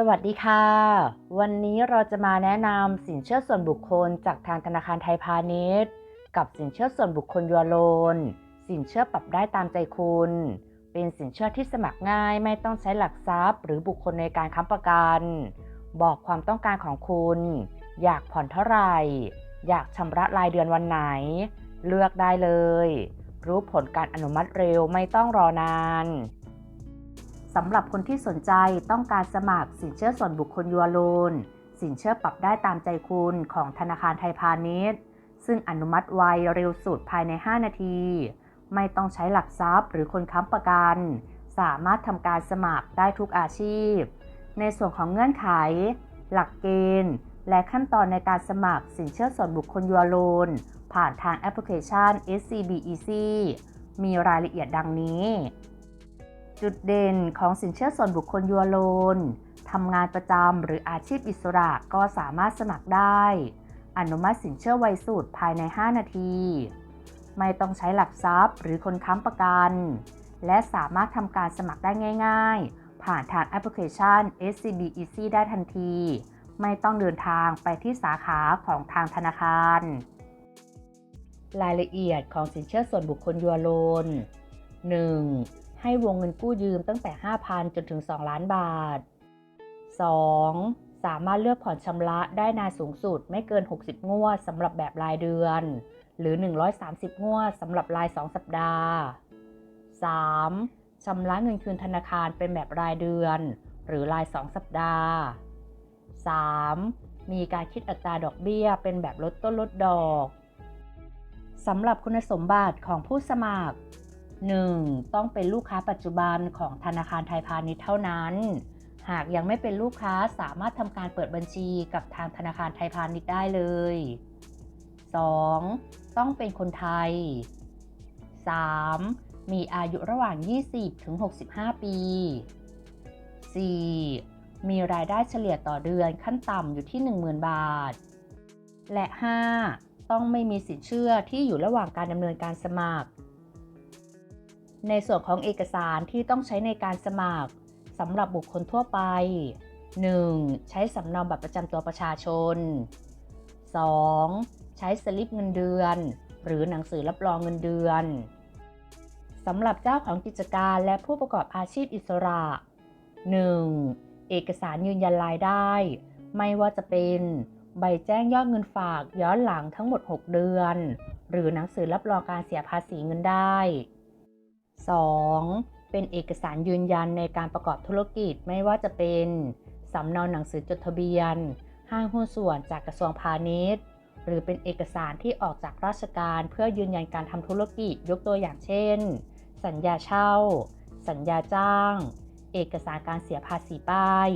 สวัสดีค่ะ วันนี้เราจะมาแนะนำสินเชื่อส่วนบุคคลจากทางธนาคารไทยพาณิชย์ กับสินเชื่อส่วนบุคคลยัวโลน สินเชื่อปรับได้ตามใจคุณ เป็นสินเชื่อที่สมัครง่ายไม่ต้องใช้หลักทรัพย์ หรือบุคคลในการค้ำประกัน บอกความต้องการของคุณ อยากผ่อนเท่าไหร่ อยากชำระรายเดือนวันไหน เลือกได้เลย รู้ผลการอนุมัติเร็วไม่ต้องรอนาน สำหรับคนที่สนใจต้องการสมัครสินเชื่อส่วนบุคคลยัวโลน สินเชื่อปรับได้ตามใจคุณของธนาคารไทยพาณิชย์ ซึ่งอนุมัติไวเร็วสุดภายใน 5 นาที ไม่ต้องใช้หลักทรัพย์หรือคนค้ำประกัน สามารถทำการสมัครได้ทุกอาชีพ ในส่วนของเงื่อนไข หลักเกณฑ์ และขั้นตอนในการสมัครสินเชื่อส่วนบุคคลยัวโลน ผ่านทางแอปพลิเคชัน SCB Easy มีรายละเอียดดังนี้ จุดเด่นของสินเชื่อส่วนบุคคลยัวโลนทำงานประจำหรืออาชีพอิสระก็สามารถสมัครได้ อนุมัติสินเชื่อไวสุดภายใน 5 นาที ไม่ต้องใช้หลักทรัพย์หรือคนค้ำประกัน และสามารถทำการสมัครได้ง่าย ๆ ผ่านทางแอปพลิเคชัน SCB Easy ได้ทันที ไม่ต้องเดินทางไปที่สาขาของทางธนาคาร รายละเอียดของสินเชื่อส่วนบุคคลยัวโลน 1. ให้วงเงินกู้ยืมตั้งแต่ 5,000 จนถึง 2 ล้านบาท 2. สามารถเลือกผ่อนชำระได้นานสูงสุดไม่เกิน 60 งวดสำหรับแบบรายเดือน หรือ 130 งวดสำหรับราย 2 สัปดาห์ 3. ชำระเงินคืนธนาคารเป็นแบบรายเดือน หรือราย 2 สัปดาห์ 3. มีการคิดอัตราดอกเบี้ยเป็นแบบลดต้นลดดอกสำหรับคุณสมบัติของผู้สมัคร 1. ต้องเป็นลูกค้าปัจจุบันของธนาคารไทยพาณิชย์เท่านั้น หากยังไม่เป็นลูกค้าสามารถทำการเปิดบัญชีกับทางธนาคารไทยพาณิชย์ได้เลย 2. ต้องเป็นคนไทย 3. มีอายุระหว่าง 20 ถึง 65 ปี 4. มีรายได้เฉลี่ยต่อเดือนขั้นต่ำอยู่ที่ 10,000 บาท และ 5. ต้องไม่มีสินเชื่อที่อยู่ระหว่างการดำเนินการสมัคร ในส่วนของเอกสารที่ต้องใช้ในการสมัครสำหรับบุคคลทั่วไป 1. ใช้สำเนาบัตรประจำตัวประชาชน 2. ใช้สลิปเงินเดือน หรือหนังสือรับรองเงินเดือนสำหรับเจ้าของกิจการและผู้ประกอบอาชีพอิสระ 1. เอกสารยืนยันรายได้ ไม่ว่าจะเป็นใบแจ้งยอดเงินฝากย้อนหลังทั้งหมด 6 เดือน หรือหนังสือรับรองการเสียภาษีเงินได้ 2. เป็นเอกสารยืนยันในการประกอบธุรกิจไม่ว่าจะเป็นสำเนาหนังสือจดทะเบียน ห้างหุ้นส่วนจากกระทรวงพาณิชย์ หรือเป็นเอกสารที่ออกจากราชการเพื่อยืนยันการทำธุรกิจยกตัวอย่างเช่น สัญญาเช่า สัญญาจ้าง เอกสารการเสียภาษีป้าย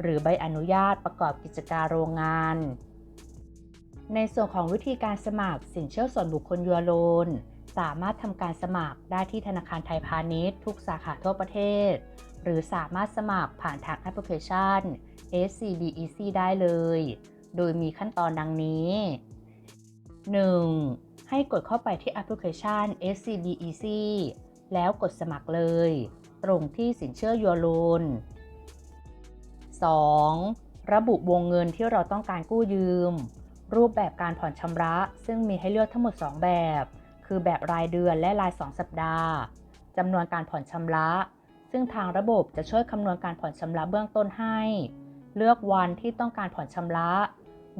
หรือใบอนุญาตประกอบกิจการโรงงาน ในส่วนของวิธีการสมัครสินเชื่อส่วนบุคคลยัวโลน สามารถทำการสมัครได้ที่ธนาคารไทยพาณิชย์ทุกสาขาทั่วประเทศ หรือสามารถสมัครผ่านทางแอปพลิเคชัน SCB Easy ได้เลย โดยมีขั้นตอนดังนี้ 1. ให้กดเข้าไปที่แอปพลิเคชัน SCB Easy แล้วกดสมัครเลย ตรงที่สินเชื่อยัวโลน 2. ระบุวงเงินที่เราต้องการกู้ยืม รูปแบบการผ่อนชำระ ซึ่งมีให้เลือกทั้งหมด 2 แบบ คือแบบรายเดือนและราย 2 สัปดาห์จำนวนการผ่อนชำระ ซึ่งทางระบบจะช่วยคำนวณการผ่อนชำระเบื้องต้นให้ เลือกวันที่ต้องการผ่อนชำระ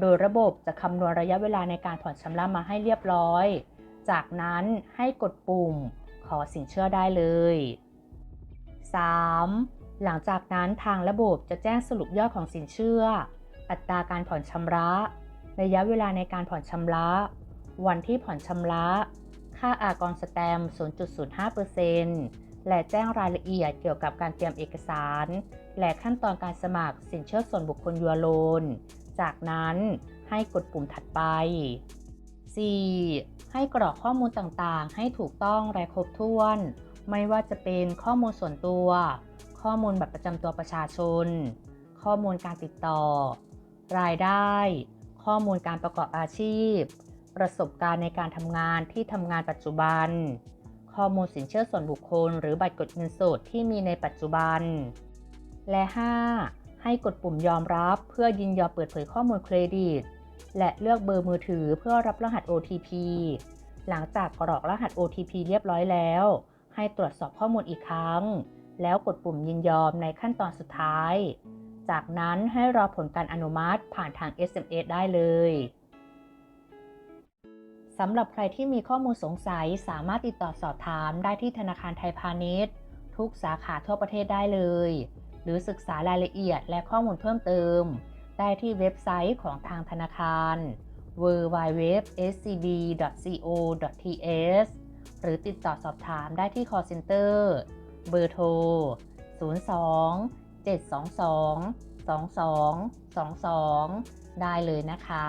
โดยระบบจะคำนวณระยะเวลาในการผ่อนชำระมาให้เรียบร้อย จากนั้นให้กดปุ่ม ขอสินเชื่อได้เลย 3. หลังจากนั้นทางระบบจะแจ้งสรุปยอดของสินเชื่อ อัตราการผ่อนชำระ ระยะเวลาในการผ่อนชำระ วันที่ผ่อนชำระ ค่าอากรสแตม 0.05%และแจ้งรายละเอียดเกี่ยวกับการเตรียมเอกสาร และขั้นตอนการสมัครสินเชื่อส่วนบุคคลยัวโลน จากนั้นให้กดปุ่มถัดไป 4. ให้กรอกข้อมูลต่างๆ ให้ถูกต้องและครบถ้วน ไม่ว่าจะเป็นข้อมูลส่วนตัว ข้อมูลบัตรประจำตัวประชาชน ข้อมูลการติดต่อ รายได้ ข้อมูลการประกอบอาชีพ ประสบการณ์ในการทำงานที่ทำงานปัจจุบัน ข้อมูลสินเชื่อส่วนบุคคล หรือบัตรกดเงินสดที่มีในปัจจุบัน และ 5. ใให้กดปุ่มยอมรับเพื่อยินยอมเปิดเผยข้อมูลเครดิต และเลือกเบอร์มือถือเพื่อรับรหัส OTP หลังจากกรอกรหัส OTP เรียบร้อยแล้ว ให้ตรวจสอบข้อมูลอีกครั้ง แล้วกดปุ่มยินยอมในขั้นตอนสุดท้าย จากนั้นให้รอผลการอนุมัติผ่านทาง SMS ได้เลย สำหรับใครที่มีข้อมูลสงสัยสามารถติดต่อสอบถามได้ที่ธนาคารไทยพาณิชย์ ทุกสาขาทั่วประเทศได้เลย หรือศึกษารายละเอียดและข้อมูลเพิ่มเติม ได้ที่เว็บไซต์ของทางธนาคาร www.scb.co.th หรือติดต่อสอบถามได้ที่ call center เบอร์โทร 02 722 2222 ได้เลยนะคะ